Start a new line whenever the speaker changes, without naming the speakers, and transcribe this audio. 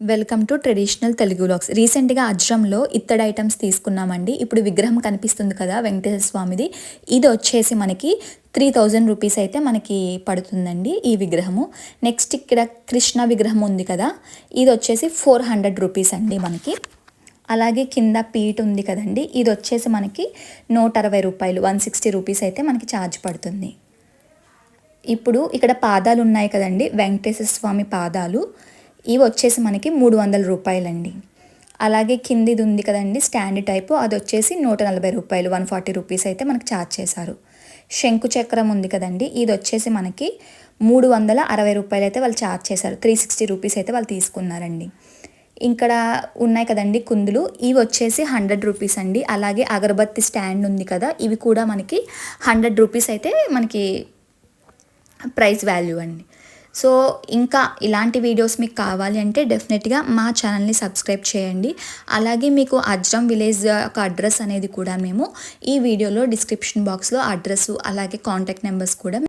Welcome to traditional Telugu blogs రీసెంట్గా అజ్రంలో ఇత్తడి ఐటమ్స్ తీసుకున్నామండి. ఇప్పుడు విగ్రహం కనిపిస్తుంది కదా వెంకటేశ్వర స్వామిది. ఇది వచ్చేసి మనకి త్రీ థౌజండ్ రూపీస్ అయితే మనకి పడుతుందండి ఈ విగ్రహము. నెక్స్ట్ ఇక్కడ కృష్ణ విగ్రహం ఉంది కదా. ఇది వచ్చేసి ఫోర్ హండ్రెడ్ రూపీస్ అండి మనకి. అలాగే కింద పీట్ ఉంది కదండి. ఇది వచ్చేసి మనకి నూట అరవై రూపాయలు వన్ సిక్స్టీ రూపీస్ అయితే మనకి ఛార్జ్ పడుతుంది. ఇప్పుడు ఇక్కడ పాదాలు ఉన్నాయి కదండి వెంకటేశ్వర స్వామి పాదాలు. ఇవి వచ్చేసి మనకి మూడు వందల రూపాయలండి. అలాగే కిందిది ఉంది కదండి స్టాండ్ టైపు. అది వచ్చేసి నూట నలభై రూపాయలు వన్ ఫార్టీ రూపీస్ అయితే మనకు ఛార్జ్ చేశారు. శంకు చక్రం ఉంది కదండి ఇది వచ్చేసి మనకి మూడు వందల అరవై రూపాయలు అయితే వాళ్ళు ఛార్జ్ చేశారు. త్రీ సిక్స్టీ రూపీస్ అయితే వాళ్ళు తీసుకున్నారండి. ఇక్కడ ఉన్నాయి కదండి కుందులు ఇవి వచ్చేసి హండ్రెడ్ రూపీస్ అండి. అలాగే అగరబత్తి స్టాండ్ ఉంది కదా ఇవి కూడా మనకి హండ్రెడ్ రూపీస్ అయితే మనకి ప్రైస్ వాల్యూ అండి. సో ఇంకా ఇలాంటి వీడియోస్ మీకు కావాలి అంటే డెఫినెట్గా మా ఛానల్ని సబ్స్క్రైబ్ చేయండి. అలాగే మీకు అజ్రం విలేజ్ యొక్క అడ్రస్ అనేది కూడా మేము ఈ వీడియోలో డిస్క్రిప్షన్ బాక్స్లో అడ్రస్ అలాగే కాంటాక్ట్ నెంబర్స్ కూడా